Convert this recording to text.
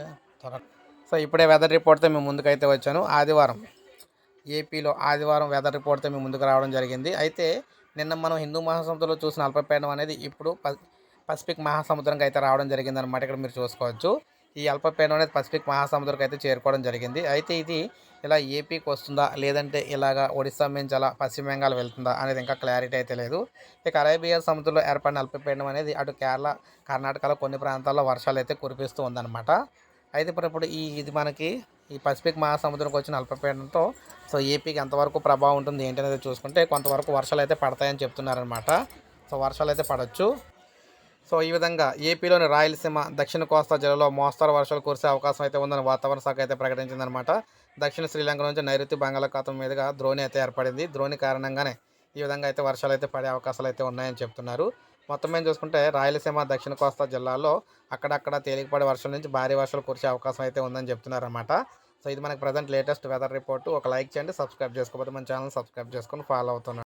అంటే సో ఇప్పుడే వెదర్ రిపోర్ట్తో మేము ముందుకైతే వచ్చాను. ఆదివారం ఏపీలో ఆదివారం వెదర్ రిపోర్ట్తో మేము ముందుకు రావడం జరిగింది. అయితే నిన్న మనం హిందూ మహాసముద్రంలో చూసిన అల్పపీడనం అనేది ఇప్పుడు ప- పసిఫిక్ మహాసముద్రంకి అయితే రావడం జరిగిందనమాట ఇక్కడ మీరు చూసుకోవచ్చు. ఈ అల్పపీడనం అనేది పసిఫిక్ మహాసముద్రంకి అయితే చేరుకోవడం జరిగింది. అయితే ఇది ఇలా ఏపీకి వస్తుందా? లేదంటే ఇలాగా ఒడిస్సా నుంచి అలా పశ్చిమ బెంగాల్ వెళ్తుందా? అనేది ఇంకా క్లారిటీ అయితే లేదు. ఇక అరేబియా సముద్రంలో ఏర్పడిన అల్పపీడనం అనేది అటు కేరళ కర్ణాటకలో కొన్ని ప్రాంతాల్లో వర్షాలు అయితే కురిపిస్తూ ఉందన్నమాట. అయితే ఇప్పుడు ఇప్పుడు ఈ ఇది మనకి ఈ పసిఫిక్ మహాసముద్రంకి వచ్చిన అల్పపీడనంతో సో ఏపీకి ఎంతవరకు ప్రభావం ఉంటుంది ఏంటనేది చూసుకుంటే కొంతవరకు వర్షాలు అయితే పడతాయని చెప్తున్నారనమాట సో వర్షాలు అయితే పడవచ్చు సో ఈ విధంగా ఏపీలోని రాయలసీమ దక్షిణ కోస్తా జిల్లాలో మోస్తరు వర్షాలు కురిసే అవకాశం అయితే ఉందని వాతావరణ శాఖ అయితే ప్రకటించిందనమాట దక్షిణ శ్రీలంక నుంచి నైరుతి బంగాళాఖాతం మీదుగా ద్రోణి అయితే ఏర్పడింది. ద్రోణి కారణంగానే ఈ విధంగా అయితే వర్షాలు అయితే పడే అవకాశాలు అయితే ఉన్నాయని చెప్తున్నారు. మొత్తం మేము చూసుకుంటే రాయలసీమ దక్షిణ కోస్తా జిల్లాలో అక్కడక్కడ తేలికపడే వర్షాల నుంచి భారీ వర్షాలు కురిసే అవకాశం అయితే ఉందని చెప్తున్నారన్నమాట. సో ఇది మనకి ప్రజెంట్ లేటెస్ట్ వెదర్ రిపోర్ట్ ఒక లైక్ చేయండి సబ్స్క్రైబ్ చేసుకోకపోతే మన ఛానల్ సబ్స్క్రైబ్ చేసుకొని ఫాలో అవుతున్నాను